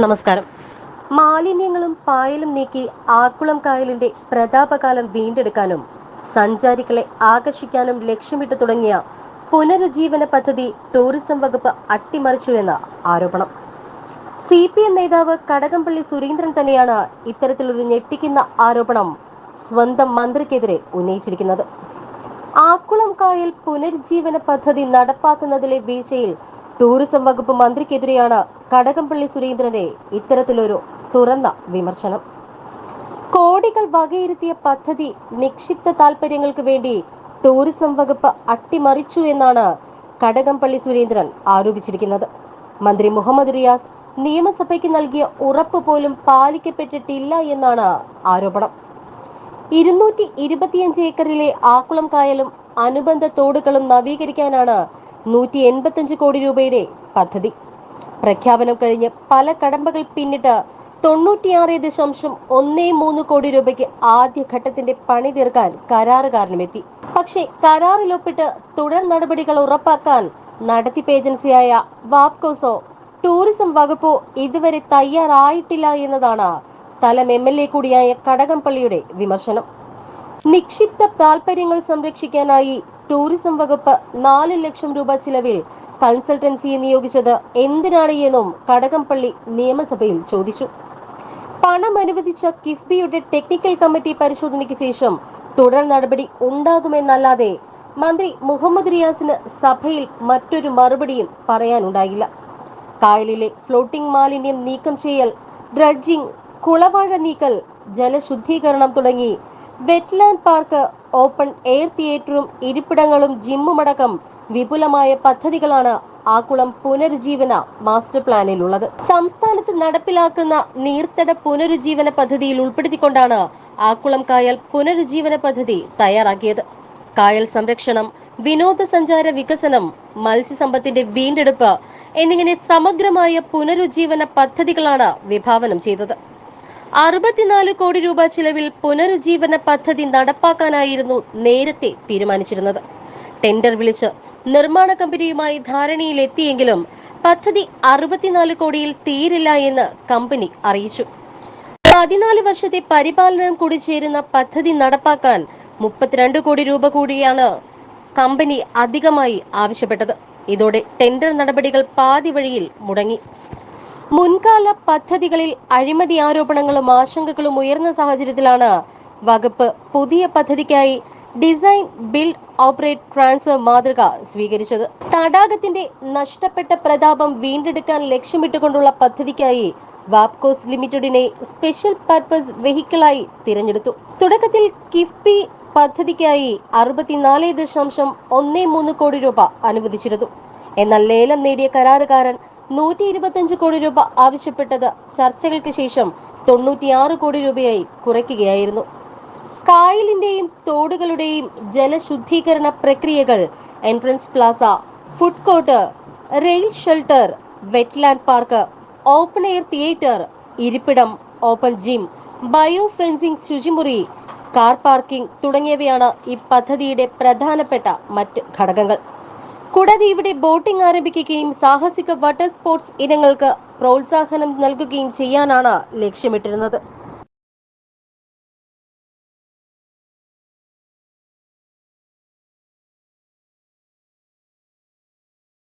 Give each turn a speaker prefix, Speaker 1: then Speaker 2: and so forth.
Speaker 1: നമസ്കാരം. മാലിന്യങ്ങളും പായലും നീക്കി ആക്കുളം കായലിന്റെ പ്രതാപകാലം വീണ്ടെടുക്കാനും സഞ്ചാരികളെ ആകർഷിക്കാനും ലക്ഷ്യമിട്ട് തുടങ്ങിയ പുനരുജ്ജീവന പദ്ധതി ടൂറിസം വകുപ്പ് അട്ടിമറിച്ചു എന്ന ആരോപണം. സി പി എം നേതാവ് കടകംപള്ളി സുരേന്ദ്രൻ തന്നെയാണ് ഇത്തരത്തിലൊരു ഞെട്ടിക്കുന്ന ആരോപണം സ്വന്തം മന്ത്രിക്കെതിരെ ഉന്നയിച്ചിരിക്കുന്നത്. ആക്കുളം കായൽ പുനരുജ്ജീവന പദ്ധതി നടപ്പാക്കുന്നതിലെ വീഴ്ചയിൽ ടൂറിസം വകുപ്പ് മന്ത്രിക്കെതിരെയാണ് കടകംപള്ളി സുരേന്ദ്രന്റെ ഇത്തരത്തിലൊരു തുറന്ന വിമർശനം. കോടികൾ വകയിരുത്തിയ പദ്ധതി നിക്ഷിപ്ത താൽപര്യങ്ങൾക്ക് വേണ്ടി ടൂറിസം വകുപ്പ് അട്ടിമറിച്ചു എന്നാണ് കടകംപള്ളി സുരേന്ദ്രൻ ആരോപിച്ചിരിക്കുന്നത്. മന്ത്രി മുഹമ്മദ് റിയാസ് നിയമസഭയ്ക്ക് നൽകിയ ഉറപ്പ് പോലും പാലിക്കപ്പെട്ടിട്ടില്ല എന്നാണ് ആരോപണം. ഇരുന്നൂറ്റി ഇരുപത്തിയഞ്ച് ഏക്കറിലെ ആക്കുളം കായലും അനുബന്ധ തോടുകളും നവീകരിക്കാനാണ് നൂറ്റി എൺപത്തിയഞ്ച് കോടി രൂപയുടെ പദ്ധതി. പ്രഖ്യാപനം കഴിഞ്ഞ് പല കടമ്പകൾ പിന്നിട്ട് തൊണ്ണൂറ്റിയാറ് ദശാംശം ഒന്നേ മൂന്ന് കോടി രൂപയ്ക്ക് ആദ്യഘട്ടത്തിന്റെ പണി തീർക്കാൻ കരാറുകാരനുമെത്തി. പക്ഷേ കരാറിൽ ഒപ്പിട്ട് തുടർ നടപടികൾ ഉറപ്പാക്കാൻ നടത്തിപ്പ് ഏജൻസിയായ വാപ്കോസോ ടൂറിസം വകുപ്പോ ഇതുവരെ തയ്യാറായിട്ടില്ല എന്നതാണ് സ്ഥലം എം എൽ എ കൂടിയായ കടകംപള്ളിയുടെ വിമർശനം. നിക്ഷിപ്ത താൽപര്യങ്ങൾ സംരക്ഷിക്കാനായി ടൂറിസം വകുപ്പ് നാല് ലക്ഷം രൂപ ചിലവിൽ കൺസൾട്ടൻസിയെ നിയോഗിച്ചത് എന്തിനാണ് എന്നും കടകംപള്ളി നിയമസഭയിൽ ചോദിച്ചു. പണം അനുവദിച്ച കിഫ്ബിയുടെ ടെക്നിക്കൽ കമ്മിറ്റി പരിശോധനയ്ക്ക് ശേഷം തുടർ നടപടി ഉണ്ടാകുമെന്നല്ലാതെ മന്ത്രി മുഹമ്മദ് റിയാസിന് സഭയിൽ മറ്റൊരു മറുപടിയും പറയാനുണ്ടായില്ല. കായലിലെ ഫ്ലോട്ടിംഗ് മാലിന്യം നീക്കം ചെയ്യൽ ഡ്രഡ്ജിംഗ് കുളവാഴ നീക്കൽ ജലശുദ്ധീകരണം തുടങ്ങി വെറ്റ്ലാൻഡ് പാർക്ക് ഓപ്പൺ എയർ തിയേറ്ററും ഇരിപ്പിടങ്ങളും ജിമ്മുമടക്കം വിപുലമായ പദ്ധതികളാണ് ആക്കുളം പുനരുജ്ജീവന മാസ്റ്റർ പ്ലാനിലുള്ളത്. സംസ്ഥാനത്ത് നടപ്പിലാക്കുന്ന നീർത്തട പുനരുജ്ജീവന പദ്ധതിയിൽ ഉൾപ്പെടുത്തിക്കൊണ്ടാണ് ആക്കുളം കായൽ പുനരുജ്ജീവന പദ്ധതി തയ്യാറാക്കിയത്. കായൽ സംരക്ഷണം വിനോദസഞ്ചാര വികസനം മത്സ്യസമ്പത്തിന്റെ വീണ്ടെടുപ്പ് എന്നിങ്ങനെ സമഗ്രമായ പുനരുജ്ജീവന പദ്ധതികളാണ് വിഭാവനം ചെയ്തത്. അറുപത്തിനാല് കോടി രൂപ ചിലവിൽ പുനരുജ്ജീവന പദ്ധതി നടപ്പാക്കാനായിരുന്നു നേരത്തെ തീരുമാനിച്ചിരുന്നത്. ടെൻഡർ വിളിച്ച് നിർമ്മാണ കമ്പനിയുമായി ധാരണയിലെത്തിയെങ്കിലും പദ്ധതി അറുപത്തിനാല് കോടിയിൽ തീരില്ല എന്ന് കമ്പനി അറിയിച്ചു. പതിനാല് വർഷത്തെ പരിപാലനം കൂടി ചേരുന്ന പദ്ധതി നടപ്പാക്കാൻ മുപ്പത്തിരണ്ട് കോടി രൂപ കൂടിയാണ് കമ്പനി അധികമായി ആവശ്യപ്പെട്ടത്. ഇതോടെ ടെൻഡർ നടപടികൾ പാതി വഴിയിൽ മുടങ്ങി. മുൻകാല പദ്ധതികളിൽ അഴിമതി ആരോപണങ്ങളും ആശങ്കകളും ഉയർന്ന സാഹചര്യത്തിലാണ് വകുപ്പ് പുതിയ പദ്ധതിക്കായി ഡിസൈൻ ബിൽഡ് ഓപ്പറേറ്റ് ട്രാൻസ്ഫർ മാതൃക സ്വീകരിച്ചത്. തടാകത്തിന്റെ നഷ്ടപ്പെട്ട പ്രതാപം വീണ്ടെടുക്കാൻ ലക്ഷ്യമിട്ടുകൊണ്ടുള്ള പദ്ധതിക്കായി വാപ്കോസ് ലിമിറ്റഡിനെ സ്പെഷ്യൽ പർപ്പസ് വെഹിക്കിളായി തിരഞ്ഞെടുത്തു. തുടക്കത്തിൽ കിഫ്ബി പദ്ധതിക്കായി അറുപത്തിനാല് ദശാംശം ഒന്നേ മൂന്ന് കോടി രൂപ അനുവദിച്ചിരുന്നു. എന്നാൽ ലേലം നേടിയ കരാറുകാരൻ നൂറ്റി ഇരുപത്തിയഞ്ച് കോടി രൂപ ആവശ്യപ്പെട്ടത് ചർച്ചകൾക്ക് ശേഷം തൊണ്ണൂറ്റിയാറ് കോടി രൂപയായി കുറയ്ക്കുകയായിരുന്നു. കായലിന്റെയും തോടുകളുടെയും ജലശുദ്ധീകരണ പ്രക്രിയകൾ entrance plaza food court rail shelter wetland park open air theatre ഇരിപ്പിടം ഓപ്പൺ ജിം ബയോ ഫെൻസിംഗ് ശുചിമുറി കാർ പാർക്കിംഗ് തുടങ്ങിയവയാണ് ഈ പദ്ധതിയുടെ പ്രധാനപ്പെട്ട മറ്റ് ഘടകങ്ങൾ. കൂടാതെ ഇവിടെ ബോട്ടിംഗ് ആരംഭിക്കുകയും സാഹസിക വാട്ടർ സ്പോർട്സ് ഇനങ്ങൾക്ക് പ്രോത്സാഹനം നൽകുകയും ചെയ്യാനാണ് ലക്ഷ്യമിട്ടിരുന്നത്.